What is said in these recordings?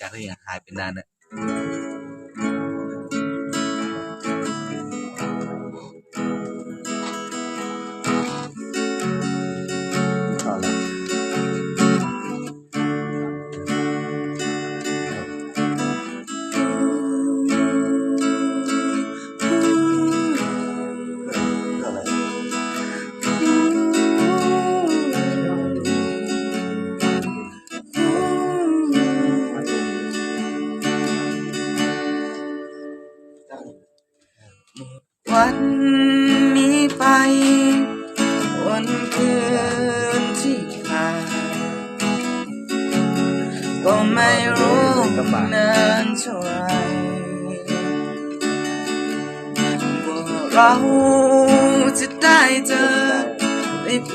จากที่หายไปนานนะ วันนี้ไป วันคืนที่ผ่านก็ไม่รู้นานเท่าไรว่าเราจะได้เจอได้พ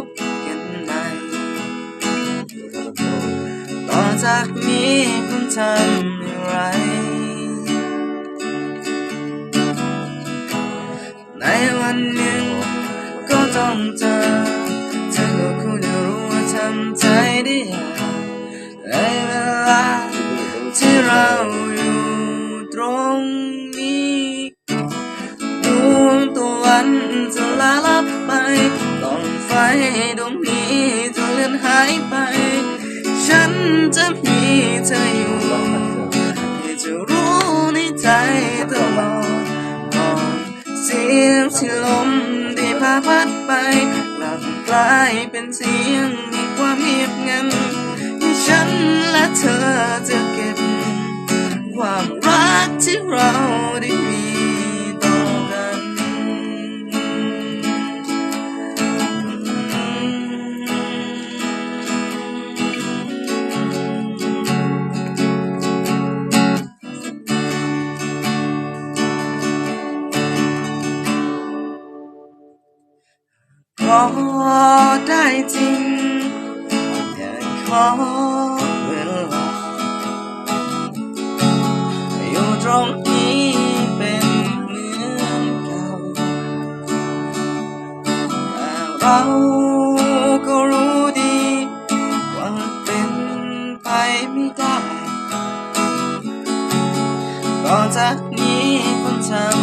บกันใหม่ต่อจากนี้คุณทำ ต้องเจอเธอก็คงจะรู้ว่าทำใจได้อย่างในเวลาที่เราอยู่ตรงนี้ดวงตะวันจะลาลับไปกองไฟดวงนี้จะเลือนหายไป ฉันจะมีเธออยู่ที่จะรู้ในใจตลอดก่อนเสียงที่ลมได้ พาพัดไปกลับกลายเป็นเสียงแห่งความเงียบงัน ขอได้จริงอย่าขอเวลาอยู่ตรงนี้เป็นเหมือนเก่าแต่เราก็รู้ดีว่าเป็นไปไม่ได้ต่อจากนี้คุณทำ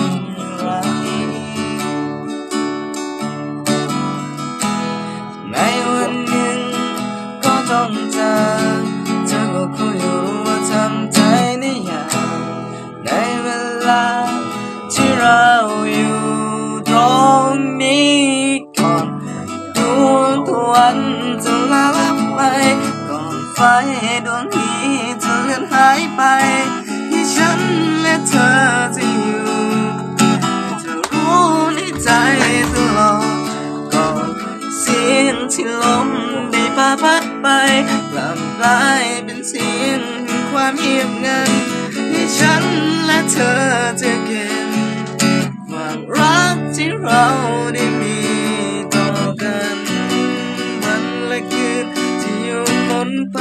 เจอเธอก็คงรู้ว่าทำใจได้อย่าง ในเวลาที่เราอยู่ตรงนี้ก่อนดวงตะวันจะลาลับไปก่อนไฟดวงนี้ ที่ลมได้พาพัดไปกลับกลายเป็นเสียงแห่งความเงียบงันที่ฉันและเธอจะเก็บความรักที่เราได้มีต่อกันวันและคืนที่อยู่หมนไป